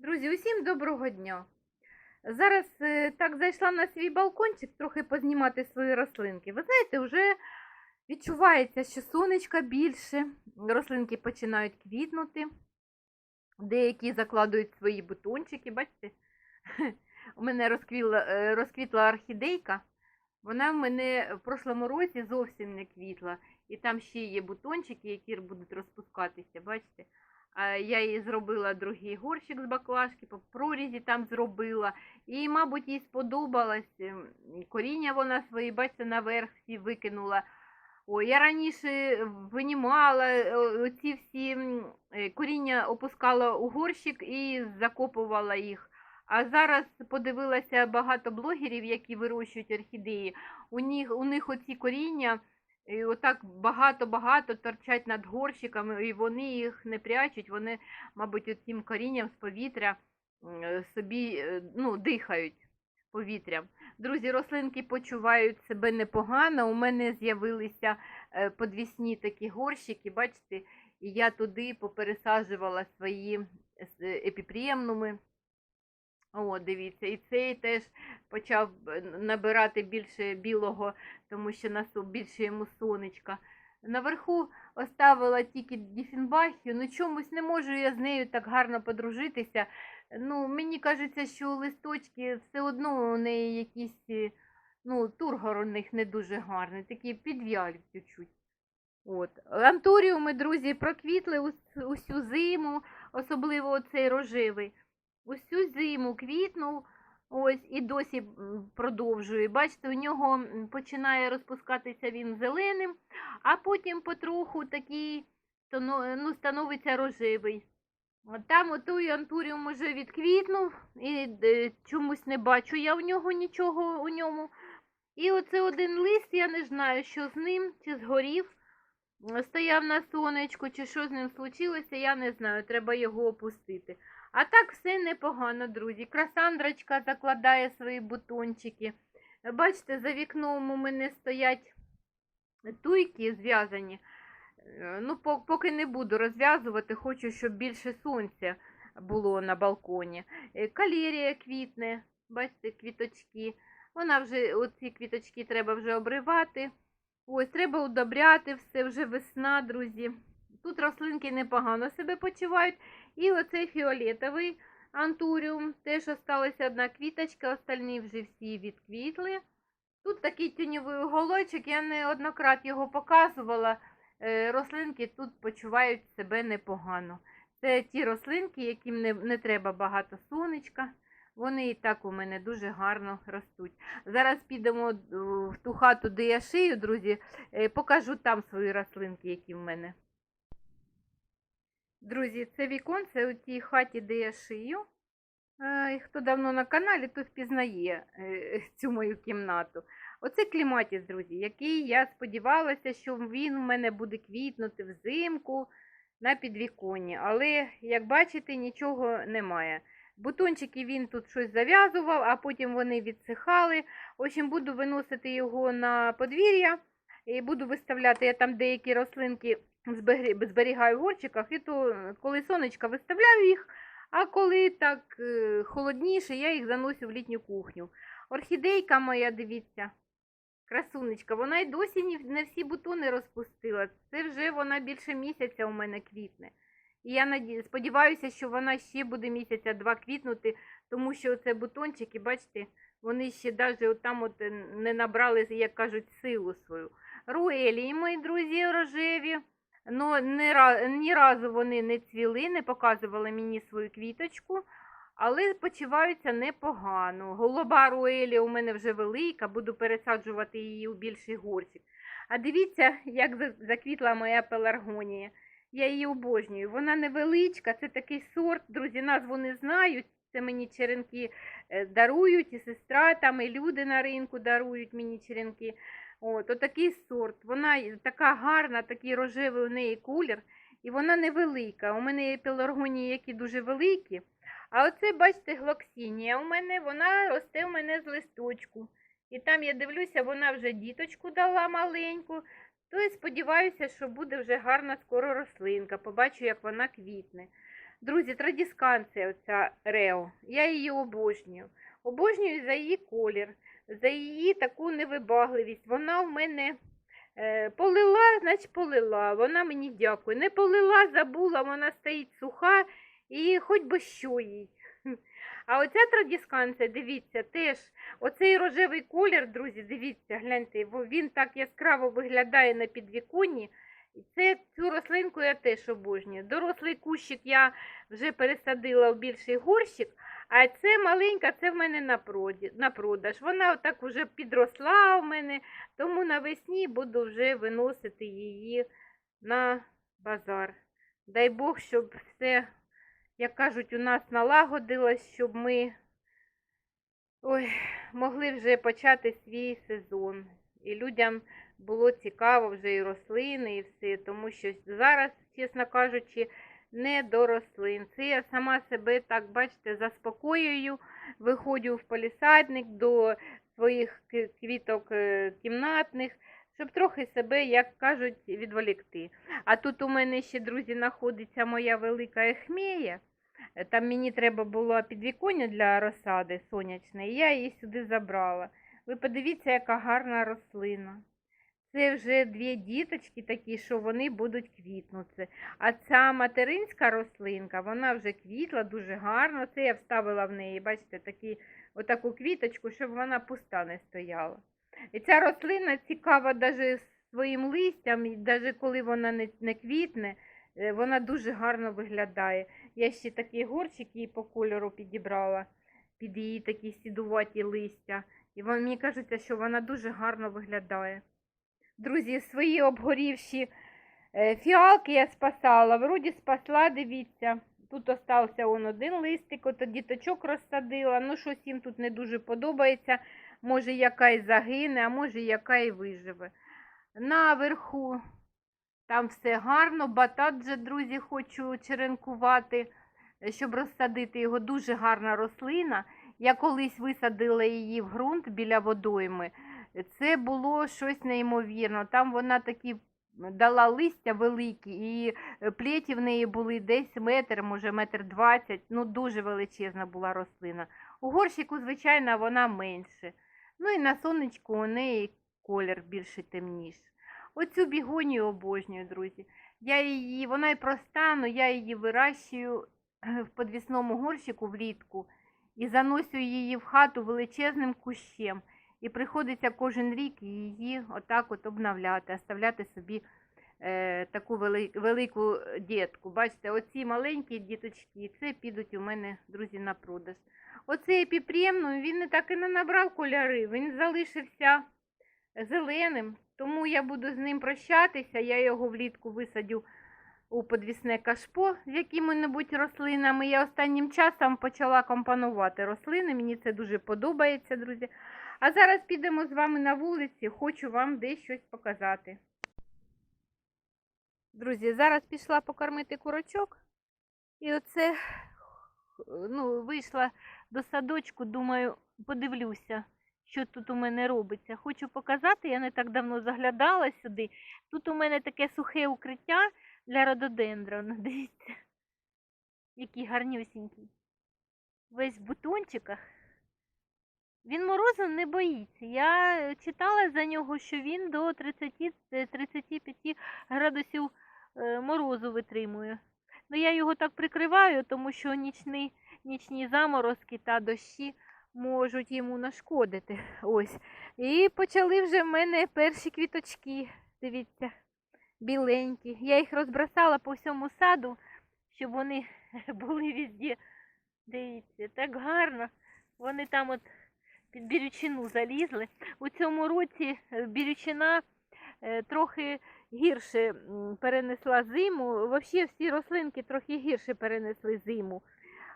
Друзі, усім доброго дня. Зараз е, так зайшла на свій балкончик трохи познімати свої рослинки. Ви знаєте, вже відчувається, що сонечка більше, рослинки починають квітнути, деякі закладують свої бутончики. Бачите, у мене розквіла, е, розквітла орхідейка. Вона в мене в прошлому році зовсім не квітла. І там ще є бутончики, які будуть розпускатися. Бачите? Я їй зробила другий горщик з баклажки, по прорізі там зробила. І, мабуть, їй сподобалось. ем, Коріння вона свої, бачите, наверх всі викинула. Ой, я раніше винімала е, оці всі е, коріння опускала у горщик і закопувала їх. А зараз подивилася багато блогерів, які вирощують орхідеї. У них, у них оці коріння і отак багато-багато торчать над горщиками, і вони їх не прячуть, вони, мабуть, цим корінням з повітря собі е, ну, дихають повітрям. Друзі, рослинки почувають себе непогано. У мене з'явилися е, подвісні такі горщики, бачите, і я туди попересаджувала свої е, епіпріємнуми. О, дивіться, і цей теж почав е, набирати більше білого, тому що на більше йому сонечка. Наверху оставила тільки діфінбахію, ну чомусь не можу я з нею так гарно подружитися. Ну, мені кажеться, що листочки все одно у неї якісь, е, ну, тургор у них не дуже гарний, такі підв'ялі чуть-чуть. От. Антуріуми, друзі, проквітли усю зиму, особливо оцей рожевий. Усю зиму квітнув, ось і досі продовжує. Бачите, у нього починає розпускатися він зеленим, а потім потроху такий ну, становиться рожевий. Там отой антуріум уже відквітнув, і е, чомусь не бачу я в нього нічого у ньому. І оце один лист, я не знаю, що з ним, чи згорів, стояв на сонечку, чи що з ним случилося, я не знаю, треба його опустити. А так все непогано, друзі. Красандрочка закладає свої бутончики. Бачите, за вікном у мене стоять туйки зв'язані. Е, Ну, поки не буду розв'язувати, хочу, щоб більше сонця було на балконі. Е, Калерія квітне, бачите, квіточки. Вона вже, оці квіточки треба вже обривати. Ось, треба удобряти все, вже весна, друзі. Тут рослинки непогано себе почувають. І оцей фіолетовий антуріум. Теж осталася одна квіточка, остальні вже всі відквітли. Тут такий тіньовий уголочок, я неоднократно його показувала. Е, Рослинки тут почувають себе непогано. Це ті рослинки, яким не, не треба багато сонечка. Вони і так у мене дуже гарно ростуть. Зараз підемо е, в ту хату, де я шию, друзі, е, покажу там свої рослинки, які в мене. Друзі, це віконце у тій хаті, де я шию. Е, Хто давно на каналі, то впізнає е, цю мою кімнату. Оце кліматіс, друзі, який я сподівалася, що він у мене буде квітнути взимку на підвіконні. Але, як бачите, нічого немає. Бутончики він тут щось зав'язував, а потім вони відсихали. В общем, буду виносити його на подвір'я і буду виставляти. Я там деякі рослинки зберігаю в горчиках, і то е, коли сонечка виставляю їх, а коли так е, холодніше, я їх заносю в літню кухню. Орхідейка моя, дивіться, красунечка, вона й досі не всі бутони розпустила. Це вже вона більше місяця у мене квітне. І я сподіваюся, що вона ще буде місяця два квітнути, тому що це бутончики, бачите, вони ще навіть там от е, не набрали, як кажуть, силу свою. Руелії, мої друзі, рожеві. Ну, ра- ні разу вони не цвіли, не показували мені свою квіточку, але почуваються непогано. Голуба руелі у мене вже велика, буду пересаджувати її у більший горщик. А дивіться, як заквітла моя пеларгонія. Я її обожнюю. Вона невеличка, це такий сорт, друзі, назву не знають. Це мені черенки е, дарують, і сестра там, і люди на ринку дарують мені черенки. От, отакий сорт. Вона така гарна, такий рожевий у неї колір, і вона невелика. У мене є пеларгонії, які дуже великі. А оце, бачите, глоксінія. У мене вона росте у мене з листочку. І там я дивлюся, вона вже діточку дала маленьку. То я сподіваюся, що буде вже гарна скоро рослинка. Побачу, як вона квітне. Друзі, традісканція оця Рео. Я її обожнюю. Обожнюю за її колір, за її таку невибагливість. Вона в мене е, полила, значить полила. Вона мені дякує. Не полила, забула, вона стоїть суха і хоч би що їй. А оця традісканція, дивіться, теж оцей рожевий колір, друзі, дивіться, гляньте, він так яскраво виглядає на підвіконні. Це цю рослинку я теж обожнюю. Дорослий кущик я вже пересадила в більший горщик, а це маленька, це в мене на, продаж. Вона отак вже підросла в мене, тому навесні буду вже виносити її на базар. Дай Бог, щоб все, як кажуть, у нас налагодилось, щоб ми ой, могли вже почати свій сезон. І людям було цікаво вже і рослини, і все, тому що зараз, чесно кажучи, не до рослин. Це я сама себе так, бачите, заспокоюю, виходжу в полісадник до своїх квіток е, кімнатних, щоб трохи себе, як кажуть, відволікти. А тут у мене ще, друзі, знаходиться моя велика ехмея. Е, Там мені треба було підвіконня для розсади сонячної, я її сюди забрала. Ви подивіться, яка гарна рослина. Це вже дві діточки такі, що вони будуть квітнути. А ця материнська рослинка, вона вже квітла дуже гарно. Це я вставила в неї, бачите, такі, отаку квіточку, щоб вона пуста не стояла. І ця рослина цікава навіть своїм листям, і навіть коли вона не, не квітне, е, вона дуже гарно виглядає. Я ще такий горчик їй по кольору підібрала під її такі сідуваті листя. І мені кажеться, що вона дуже гарно виглядає. Друзі, свої обгорівші е, фіалки я спасала. Вроді спасла, дивіться. Тут остався он один листик, ото діточок розсадила. Ну, щось їм тут не дуже подобається. Може, яка й загине, а може, яка й виживе. Наверху там все гарно. Батат вже, друзі, хочу черенкувати, е, щоб розсадити його. Дуже гарна рослина. Я колись висадила її в ґрунт біля водойми. Це було щось неймовірно. Там вона такі дала листя великі, і е, плеті в неї були десь метр, може метр двадцять. Ну, дуже величезна була рослина. У горщику, звичайно, вона менше. Ну і на сонечку у неї колір більше темніший. Оцю бігонію обожнюю, друзі. Я її, вона і проста, але я її вирощую е, в подвісному горщику влітку і заносю її в хату величезним кущем. І приходиться кожен рік її отак от обновляти, оставляти собі е, таку вели, велику дітку. Бачите, оці маленькі діточки, це підуть у мене, друзі, на продаж. Оцей епіпрем, він не так і не набрав кольори, він залишився зеленим, тому я буду з ним прощатися. Я його влітку висадю у подвісне кашпо з якими-небудь рослинами. Я останнім часом почала компонувати рослини. Мені це дуже подобається, друзі. А зараз підемо з вами на вулиці, хочу вам дещось показати. Друзі, зараз пішла покормити курочок. І оце ну, вийшла до садочку, думаю, подивлюся, що тут у мене робиться. Хочу показати, я не так давно заглядала сюди. Тут у мене таке сухе укриття для рододендрона. Дивіться, який гарнюсінький. Весь в бутончиках. Він морозу не боїться. Я е, читала за нього, що він до 30-35 градусів е, морозу витримує. Ну, я його так прикриваю, тому що нічні, нічні заморозки та дощі можуть йому нашкодити. Ось. І почали вже в мене перші квіточки. Дивіться, біленькі. Я їх розбросала по всьому саду, щоб вони були везде. Дивіться, так гарно. Вони там от під бірючину залізли. У цьому році е, бірючина е, трохи гірше перенесла зиму. Взагалі всі рослинки трохи гірше перенесли зиму.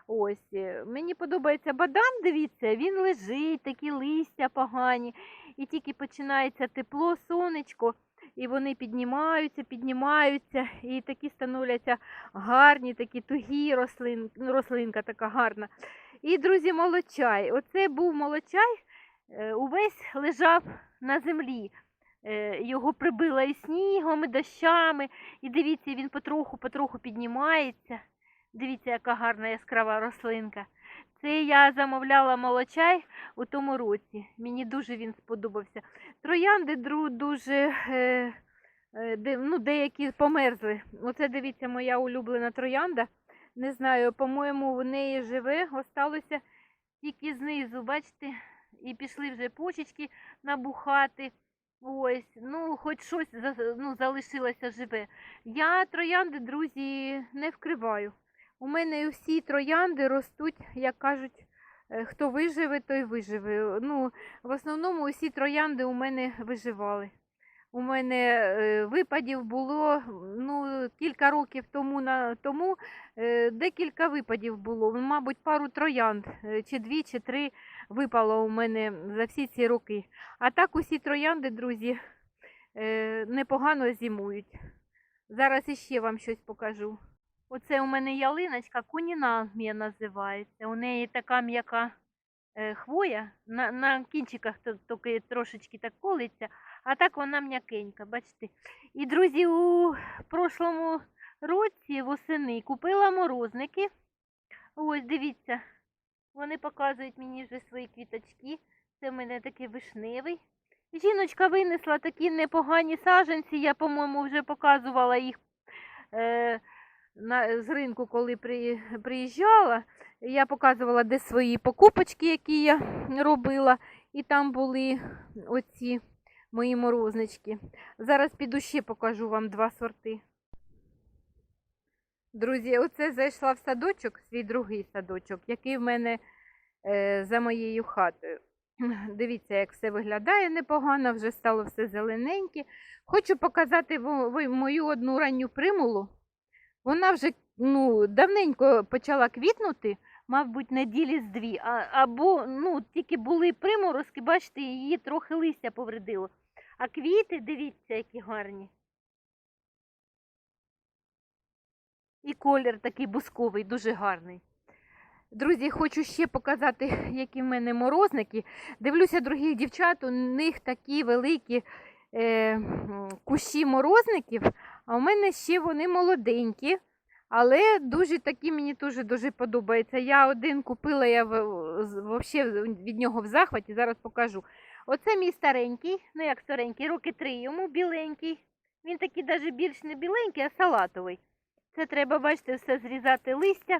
Ось. е, Мені подобається бадан, дивіться, він лежить, такі листя погані. І тільки починається тепло, сонечко, і вони піднімаються, піднімаються, і такі становляться гарні, такі тугі рослин, рослинка така гарна. І, друзі, молочай. Оце був молочай, е, увесь лежав на землі. Е, Його прибило і снігом, і дощами. І дивіться, він потроху-потроху піднімається. Дивіться, яка гарна яскрава рослинка. Це я замовляла молочай у тому році. Мені дуже він сподобався. Троянди дуже е, е, ну, деякі померзли. Оце дивіться, моя улюблена троянда. Не знаю, по-моєму, в неї живе, осталося тільки знизу, бачите, і пішли вже почечки набухати. Ось, ну, хоч щось ну, залишилося живе. Я троянди, друзі, не вкриваю. У мене всі троянди ростуть, як кажуть, хто виживе, той виживе. Ну, в основному усі троянди у мене виживали. У мене е, випадів було ну, кілька років тому, на, тому е, декілька випадів було. Мабуть, пару троянд, е, чи дві, чи три випало у мене за всі ці роки. А так усі троянди, друзі, е, непогано зимують. Зараз іще вам щось покажу. Оце у мене ялиночка, кунінамія називається. У неї така м'яка е, хвоя, на, на кінчиках тільки трошечки так колиться, а так вона м'якенька, бачите. І, друзі, у прошлому році восени купила морозники. Ось, дивіться, вони показують мені вже свої квіточки. Це в мене такий вишневий. Жіночка винесла такі непогані саженці, я, по-моєму, вже показувала їх е, на, з ринку, коли при, приїжджала. Я показувала, де свої покупочки, які я робила, і там були оці мої морознички. Зараз піду ще покажу вам два сорти. Друзі, оце зайшла в садочок, свій другий садочок, який в мене е, за моєю хатою. Дивіться, як все виглядає непогано, вже стало все зелененьке. Хочу показати мою одну ранню примулу. Вона вже ну, давненько почала квітнути, мабуть, неділі з дві. А, або ну, тільки були приморозки, бачите, її трохи листя повредило. А квіти, дивіться, які гарні. І колір такий бусковий, дуже гарний. Друзі, хочу ще показати, які в мене морозники. Дивлюся других дівчат, у них такі великі е, кущі морозників, а у мене ще вони молоденькі. Але дуже такі мені дуже дуже подобаються. Я один купила, я взагалі від нього в захваті, зараз покажу. Оце мій старенький, ну як старенький, роки три йому біленький. Він такий навіть більш не біленький, а салатовий. Це треба, бачите, все зрізати листя.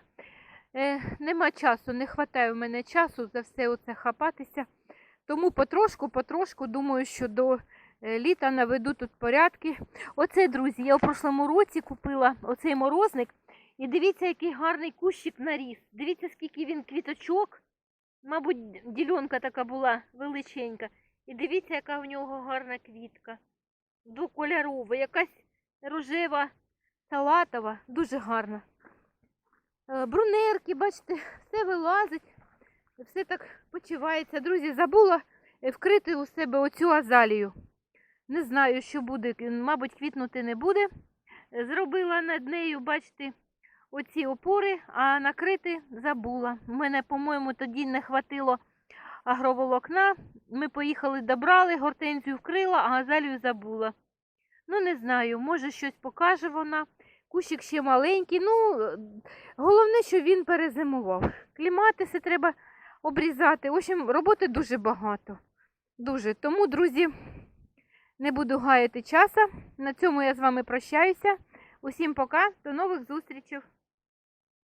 Е, нема часу, не вистачає в мене часу за все оце хапатися. Тому потрошку, потрошку думаю, що до літа наведу тут порядки. Оце, друзі, я у прошлому році купила оцей морозник. І дивіться, який гарний кущик наріс. Дивіться, скільки він квіточок. Мабуть, ділянка така була величенька. І дивіться, яка в нього гарна квітка. Двокольорова, якась рожева, салатова, дуже гарна. Е, Брунерки, бачите, все вилазить, все так почувається. Друзі, забула е, вкрити у себе оцю азалію. Не знаю, що буде, мабуть, квітнути не буде. Зробила над нею, бачите, оці опори, а накрити забула. У мене, по-моєму, тоді не хватило агроволокна. Ми поїхали, добрали, гортензію вкрила, а азалію забула. Ну, не знаю, може щось покаже вона. Кущик ще маленький. Ну, головне, що він перезимував. Кліматиси треба обрізати. В общем, роботи дуже багато. Дуже. Тому, друзі, не буду гаяти часу. На цьому я з вами прощаюся. Усім пока, до нових зустрічей.